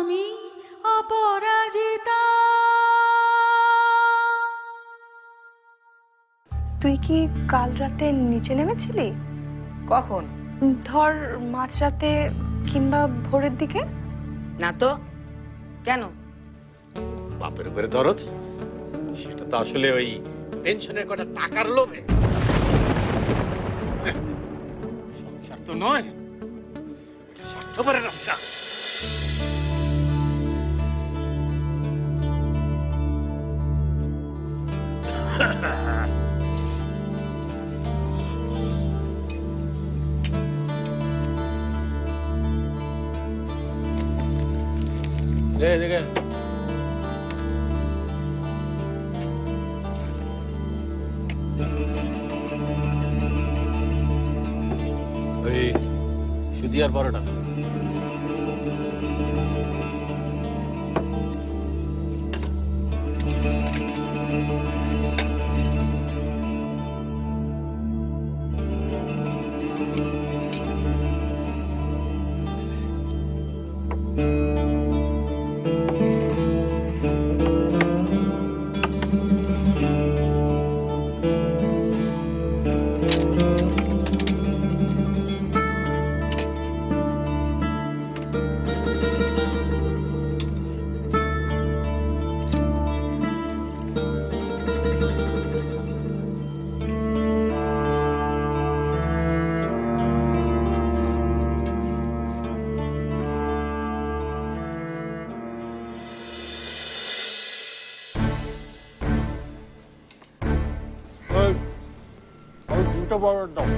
আমি অপরাজিতা। তুই কি কাল রাতে নিচে নেমেছিলি? কখন? ধর মাঝরাতে কিংবা ভোরের দিকে। না তো। কেন? বাপের উপরে দরজ সেটা তো আসলে ওই পেনশনের কটা টাকার লোভে। সংসার তো নয় স্বার্থপরের ব্যবসা লে দেখে ওই সুজি আর ওই দুটো বড় দাও।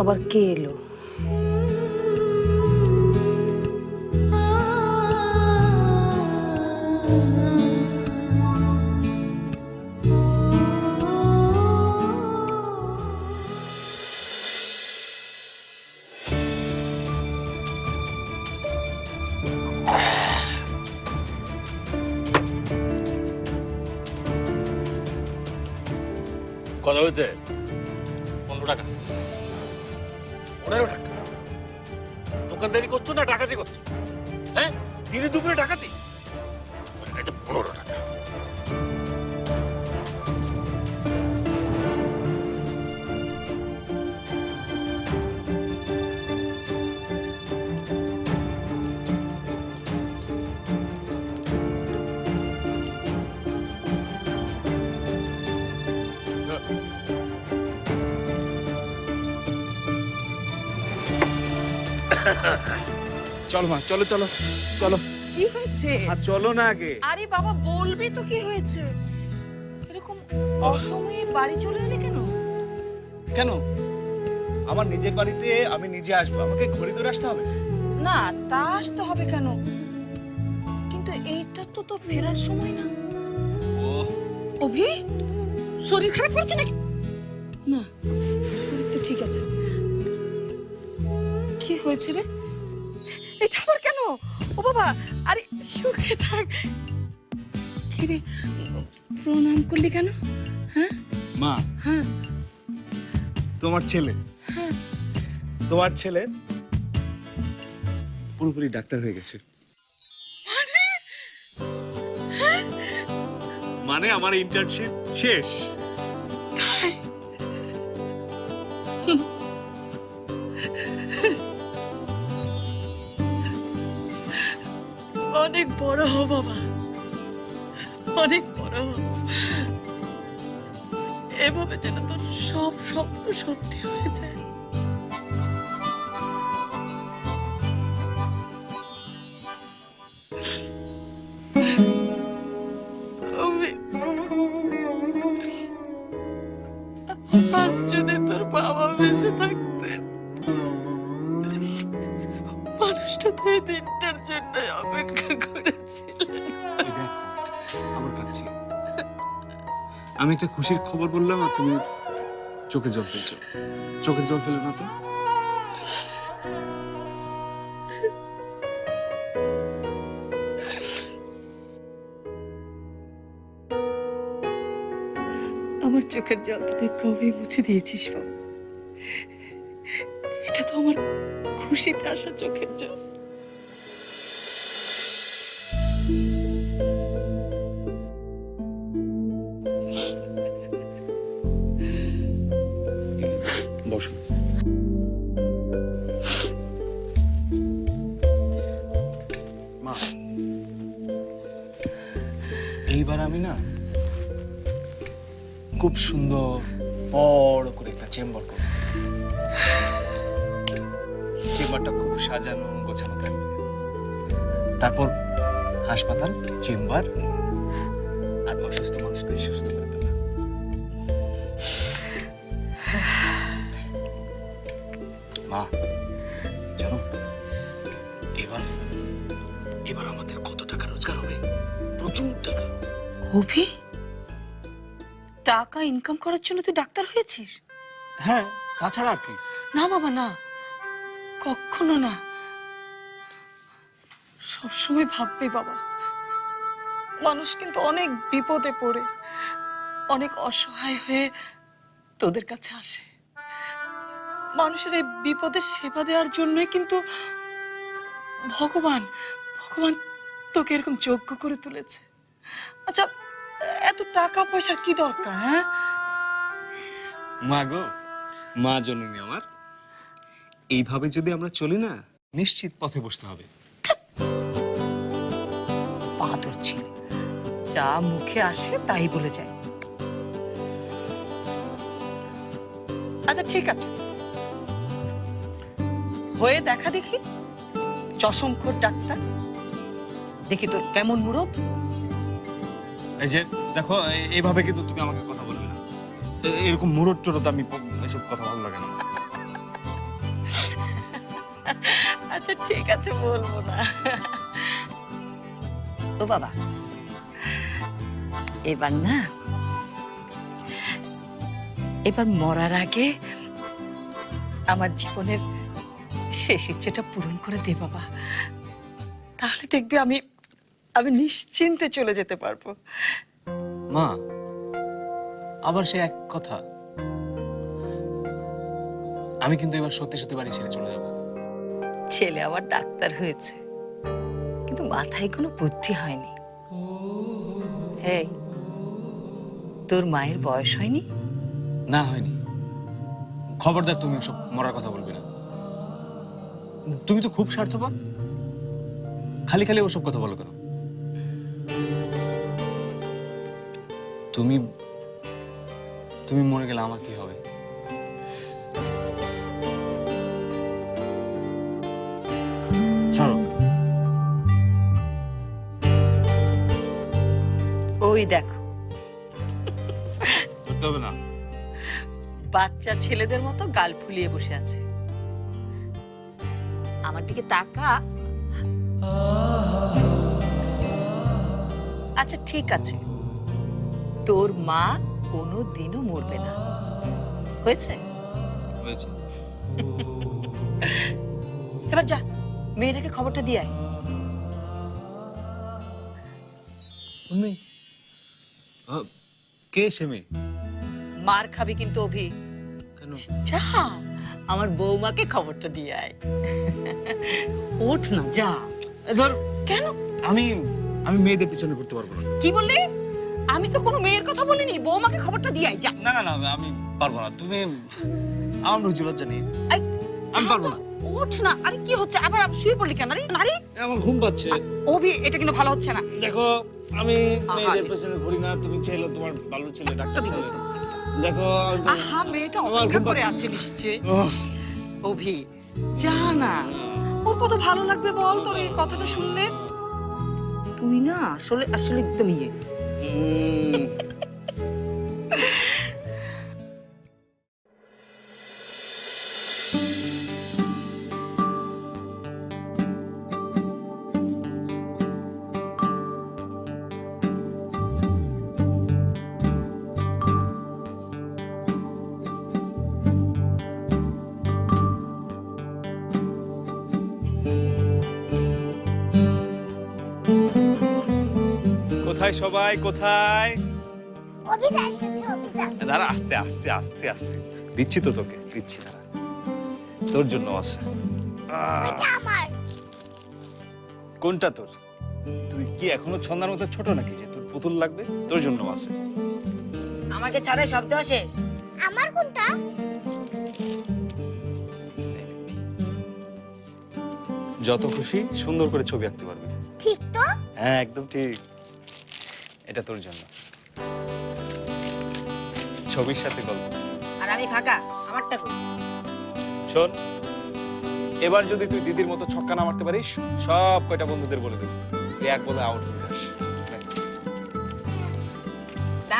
আবার কে এলো? কত হয়েছে? পনেরো টাকা। পনেরো টাকা। দোকানদারি করছ না ডাকাতি করছ? হ্যাঁ? দিনে দুপুরে ডাকাতি? পনেরো টাকা। চলো মা চলো চলো চলো। কি হয়েছে? আর চলো না আগে। আরে বাবা বলবি তো কি হয়েছে? এরকম অসময়ে বাড়ি চলে এলে কেন? কেন? আমার নিজের বাড়িতে আমি নিজে আসব। আমাকে ঘড়ি ধরে আসতে হবে? না তা আসতে হবে কেন? কিন্তু এইটা তো তো ফেরার সময় না। ও অভি শরীর খারাপ করছে নাকি? না শরীর তো ঠিক আছে। কি হয়েছে রে? ও বাবা আরে সুখে থাক। কিরে প্রণাম করলি কেন? হ্যাঁ? মা। হ্যাঁ। তোমার ছেলে। হ্যাঁ। তোমার ছেলে পুরোপুরি ডাক্তার হয়ে গেছে। মানে? আমার ইন্টার্নশিপ শেষ। অনেক বড় হো বাবা। অনেক বড় হো এভাবে যেন তোর সব স্বপ্ন সত্যি হয়ে যায়। যদি তোর বাবা বেঁচে থাকতেন, মানুষটা তো দিনটা আমি একটা খুশির খবর বললাম আর তুমি চোখে জল ফেলছো। চোখের জল ফেলে না তো? আমার চোখের জল তুই কবে মুছে দিয়েছিস বাবা। এটা তো আমার খুশিতে আসা চোখের জল। অসুস্থ সুস্থ করে মা জানো এবার এবার আমাদের কত টাকা রোজগার হবে প্রচুর টাকা অভি? টাকা ইনকাম করার জন্য তুই ডাক্তার হয়েছিস? হ্যাঁ তাছাড়া আর কি। না বাবা না। কখনো না। সবসময় ভাববে বাবা। মানুষ কিন্তু অনেক বিপদে পড়ে অনেক অসহায় হয়ে তোদের কাছে আসে। মানুষের এই বিপদের সেবা দেওয়ার জন্যই কিন্তু ভগবান ভগবান তোকে এরকম যোগ্য করে তুলেছে। আচ্ছা এত টাকা পয়সার কি দরকার হ্যাঁ? মা গো মা জননী আমার এইভাবে যদি আমরা চলি না নিশ্চিত পথে বসতে হবে। বাদর ছিল। যা মুখে আসে তাই বলে যায়। আচ্ছা ঠিক আছে। হয়ে দেখা দেখি। চশমখোর ডাক্তার। দেখি তোর কেমন মুরব এই যে দেখো এইভাবে কিন্তু তুমি আমাকে কথা বলবে না। এরকম মুরট চোরত আমি এসব কথা ভালো লাগে না। আচ্ছা ঠিক আছে বলব না। ও বাবা। এবার না এবার মরার আগে আমার জীবনের শেষ ইচ্ছেটা পূরণ করে দে বাবা। তাহলে দেখবি আমি আমি নিশ্চিন্তে চলে যেতে পারব। মা আবার সে এক কথা। আমি কিন্তু এবার সত্যি সত্যি বাড়ি ছেড়ে চলে যাব। ছেলে আবার ডাক্তার হয়েছে কিন্তু মাথায় কোনো বুদ্ধি হয়নি। এই তোর মায়ের বয়স হয়নি? না হয়নি। খবরদার তুমি ওসব মরার কথা বলবে না। তুমি তো খুব স্বার্থপর। খালি খালি ওসব কথা বলো কেন? তুমি তুমি মরে গেলে আমার কি হবে? ওই দেখো করতে হবে না। বাচ্চা ছেলেদের মতো গাল ফুলিয়ে বসে আছে। আমার দিকে তাকা। আচ্ছা ঠিক আছে। তোর মা কোনো দিনও মরবে না। হয়েছে? হয়েছে। এবার যা মেয়েটাকে খবরটা দিয়ে আয়। কে সে মেয়ে? মার খাবি কিন্তু অভি। যা আমার বৌমাকে খবরটা দিয়ে আয়। ওঠ না যা। ধর কেন? আমি আমি মেয়েদের পিছনে করতে পারব না। কি বললি? আমি তো কোনো মেয়ের কথা বলিনি বৌমাকে খবরটা দিয়ে আয় যা। না না না আমি পারব না। তুমি আমার রুচি লজ্জা নেই। আই, আমি পারব না। ওঠ না। আরে কি হচ্ছে? আবার শুয়ে পড়লি কেন আরে নারী? আমার ঘুম পাচ্ছে। অভি এটা কিন্তু ভালো হচ্ছে না। দেখো আমি মেয়েদের। পেছনে ঘুরি না। তুমি ছেলে তোমার ভালো ছেলে ডাক্তার ছেলে। দেখো আহা মেয়েটা অপেক্ষা করে আছে নিশ্চয়ই অভি যা না। ওর কত ভালো লাগবে বল তোর এই কথাটা শুনলে? তুই না আসলে আসলে একদম ইয়ে। কোথায় সবাই কোথায়? অভিদা এসেছে অভিদা দাঁড়া আস্তে আস্তে আস্তে আস্তে। দিচ্ছি তো তোকে দিচ্ছি দাঁড়া। তোর জন্য আছে। এটা আমার। কোনটা তোর? তুই কি এখনও ছন্দার মতো ছোট নাকি যে তোর পুতুল লাগবে? তোর জন্য আছে। আমাকে ছাড়ে সব দেওয়া শেষ? আমার কোনটা? যত খুশি সুন্দর করে ছবি আঁকতে পারবি। ঠিক তো? হ্যাঁ একদম ঠিক। এটা তোর জন্য। ছবির সাথে গল্প। আর আমি ফাঁকা আমারটা কই? শোন এবার যদি তুই দিদির মতো ছক্কা না মারতে পারিস সব কয়টা বন্ধুদের বলে দেবো। তুই এক বলে আউট হয়ে যাস। তা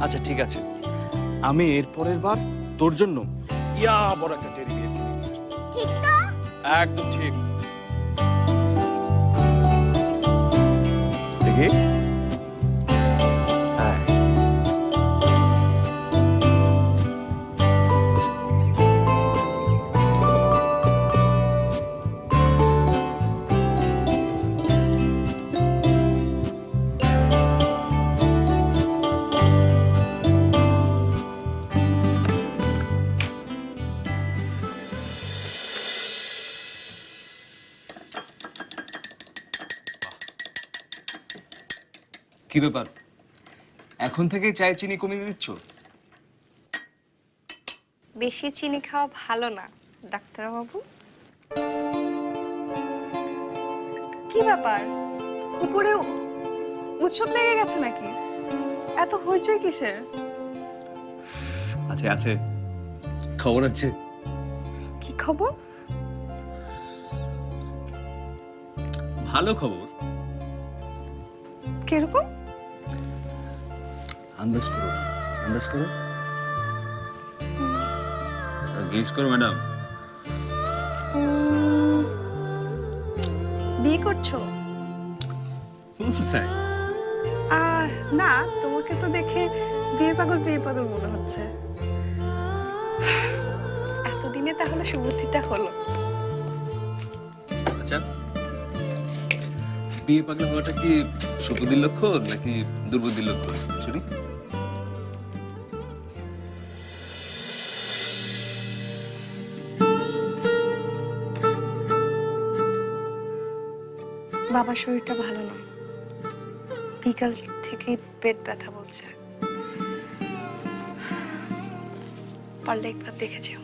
আচ্ছা ঠিক আছে। আমি এরপরের বার তোর জন্য ইয়া বড় একটা টেরি বিয়ে। ঠিক তো? একদম ঠিক। দেখি। কি ব্যাপার? এখন থেকেই চায় চিনি কমিয়ে দিচ্ছ? বেশি চিনি খাওয়া ভালো না ডাক্তারবাবু। কি ব্যাপার? উপরে উৎসব লেগে গেছে নাকি? এত হইচই কিসের? আছে আছে। খবর আছে। কি খবর? ভালো খবর। কীরকম? আন্দাজ করো আন্দাজ করো গেস করো ম্যাডাম। বিয়ে করছ? আহ, না তোমাকে তো দেখে বিয়ে পাগল বিয়ে পাগল মনে হচ্ছে। এতদিনে তাহলে সুবুদ্ধিটা হলো। আচ্ছা বিয়ে পাগলা হওয়াটা কি সুবুদ্ধির লক্ষণ নাকি দুর্বুদ্ধির লক্ষণ? শুনি। বাবার শরীরটা ভালো না। বিকাল থেকেই পেট ব্যথা বলছে। পারলে একবার দেখে যেও।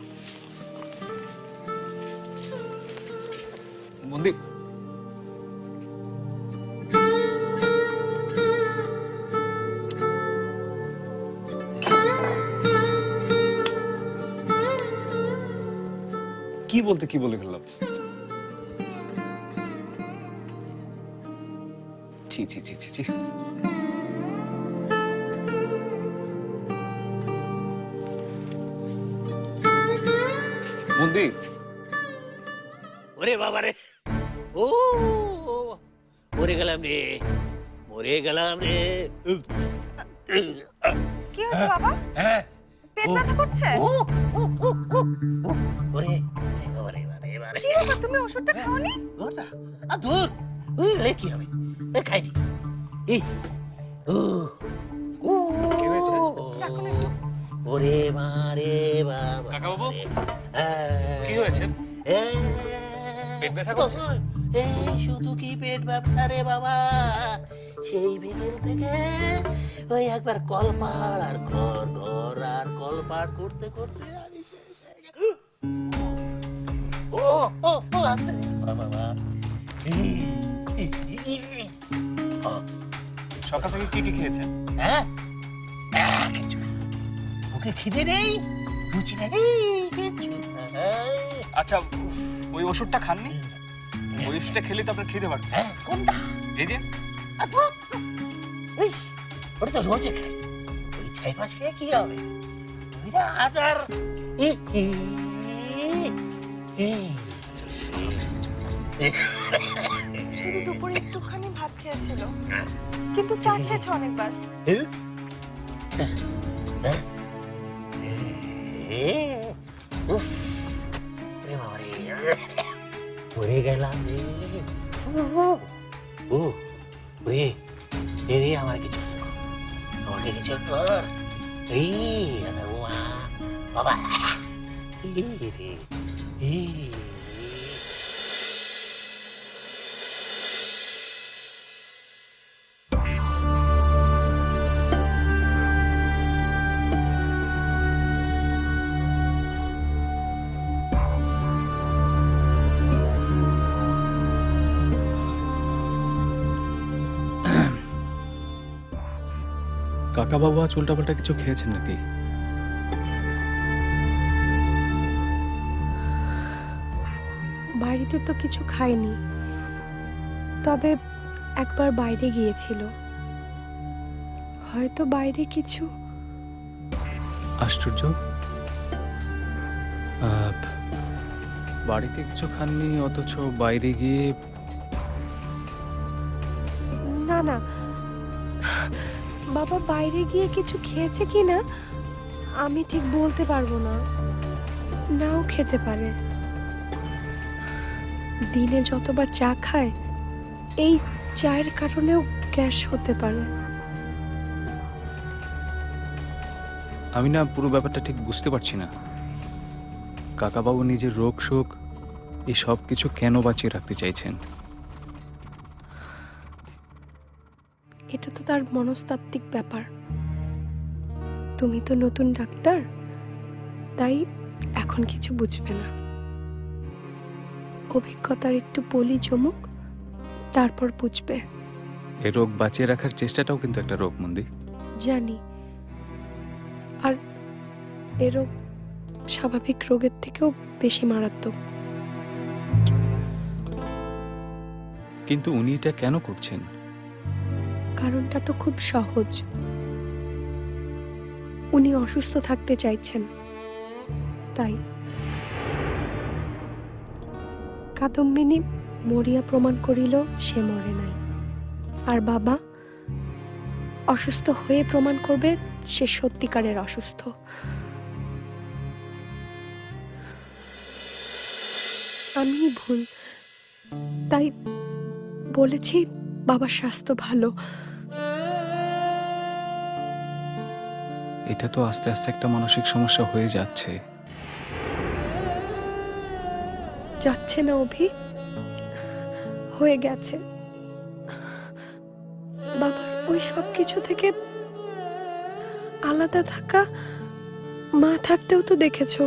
মন্দির কি বলতে কি বলে ফেললাম? ছি ছি ছি ছি ছি। মন্দির। ওরে বাবা রে। ও মরে গেলাম রে মরে গেলাম রে। কি হয়েছে বাবা? হ্যাঁ। পেট ব্যথা করছে? ও ও ও ও ও, ওরে বাবা রে, বাবা রে, কি ব্যাপার তুমি ওষুধটা খাওনি? ওটা আ দূর ওই লে কি হবে এ খাইনি এই ও ও কি হয়েছে? ওরে মারে বাবা কাকাবাবু? রে। হ্যাঁ। কি হয়েছে পেট ব্যথা করছে? এই শুধু কি পেট ব্যথা রে বাবা সেই বিকেল থেকে ওই একবার কলপাড় আর ঘর ঘর আর কলপাড় করতে করতে আমি ও ও ও আস্তে বাবা বাবা সকাল থেকে কি কি খেয়েছেন? হ্যাঁ? না। মুখে খিদে নেই রুচি নেই আচ্ছা ওই ওষুধটা খাননি? ওই ওষুধটা খেলে তো আপনার খিদে বাড়বে। হ্যাঁ কোনটা? এই যে। ওটা তো রোজে খাই। ওই ছাই পাঁচ খেয়ে কি হবে? ওইটা ই, ই। শুধু দুপুরে একটুখানি ভাত খেয়েছিল। কিন্তু চা খেয়েছে অনেকবার। এ, হ্যাঁ? মরে গেলাম ও রে রে আমার কিছু। আমাকে কিছু কর। এই বাবা। এই রে এই। রে। কাকা বাবু আজ উল্টাপাল্টা কিছু খেয়েছেন নাকি? বাড়িতে তো কিছু খাইনি। তবে একবার বাইরে গিয়েছিল। হয়তো বাইরে কিছু? আশ্চর্য। বাড়িতে কিছু খাননি অথচ বাইরে গিয়ে বাবা বাইরে গিয়ে কিছু খেয়েছে কি না, আমি ঠিক বলতে পারব না। নাও খেতে পারে। দিনে যতবার চা খায়, এই চায়ের কারণেও গ্যাস হতে পারে। আমি না পুরো ব্যাপারটা ঠিক বুঝতে পারছি না। কাকাবাবু নিজের রোগ শোক এই সব কিছু কেন বাঁচিয়ে রাখতে চাইছেন? তার মনস্তাত্ত্বিক ব্যাপার। তুমি তো নতুন ডাক্তার তাই এখন কিছু বুঝবে না। অভিজ্ঞতার একটু পলি চমুক তারপর বুঝবে। এই রোগ বাঁচিয়ে রাখার চেষ্টাটাও কিন্তু একটা রোগ মন্দি। জানি। আর এ রোগ স্বাভাবিক রোগের থেকেও বেশি মারাত্মক। কিন্তু উনি এটা কেন করছেন? কারণটা তো খুব সহজ। উনি অসুস্থ থাকতে চাইছেন। তাই। কাদম্বিনী মরিয়া প্রমাণ করিল সে মরে নাই। আর বাবা অসুস্থ হয়ে প্রমাণ করবে সে সত্যিকারের অসুস্থ। আমি ভুল, তাই বলেছি বাবার স্বাস্থ্য ভালো। এটা তো আস্তে আস্তে একটা মানসিক সমস্যা হয়ে যাচ্ছে। যাচ্ছে না অভি। হয়ে গেছে। বাবার ওই সব কিছু থেকে আলাদা থাকা মা থাকতেও তো দেখেছ।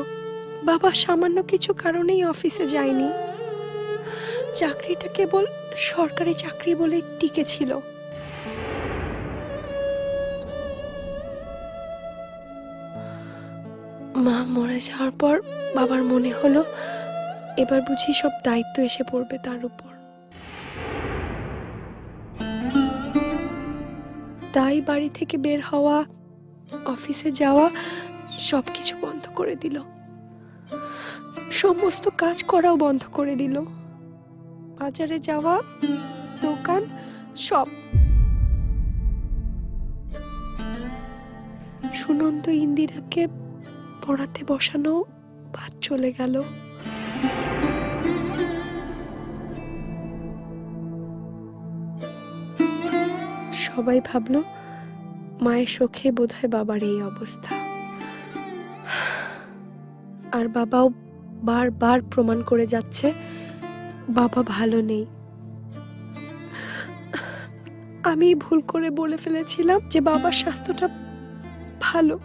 বাবা সামান্য কিছু কারণেই অফিসে যায়নি। চাকরিটা কেবল সরকারি চাকরি বলে টিকে ছিল। মা মরে যাওয়ার পর বাবার মনে হলো, এবার বুঝি সব দায়িত্ব এসে পড়বে তার উপর। তাই বাড়ি থেকে বের হওয়া, অফিসে যাওয়া সব কিছু বন্ধ করে দিল। সমস্ত কাজ করাও বন্ধ করে দিল। বাজারে যাওয়া, দোকান, সব। সুনন্দ ইন্দিরাকে পড়াতে বসানো বাদ চলে গেল। সবাই ভাবলো, মায়ের শোকে বোধহয় বাবার এই অবস্থা। আর বাবাও বারবার প্রমাণ করে যাচ্ছে বাবা ভালো নেই। আমি ভুল করে বলে ফেলেছিলাম যে বাবার স্বাস্থ্যটা ভালো।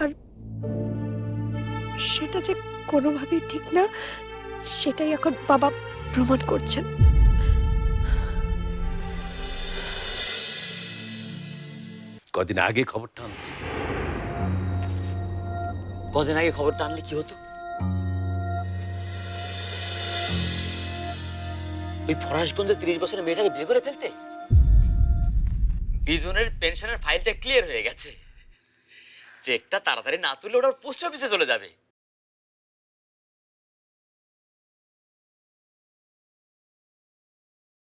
আর সেটা যে কোনোভাবেই ঠিক না, সেটাই এখন বাবা প্রমাণ করছেন। কদিন আগে খবরটা আনতে। কদিন আগে খবরটা আনলে কি হতো? ওই ফরাসগঞ্জে তিরিশ বছরের মেয়েটাকে বিয়ে করে ফেলতে? বিজনের পেনশনের ফাইলটা ক্লিয়ার হয়ে গেছে। চেকটা তাড়াতাড়ি না তুললে ওটা পোস্ট অফিসে চলে যাবে।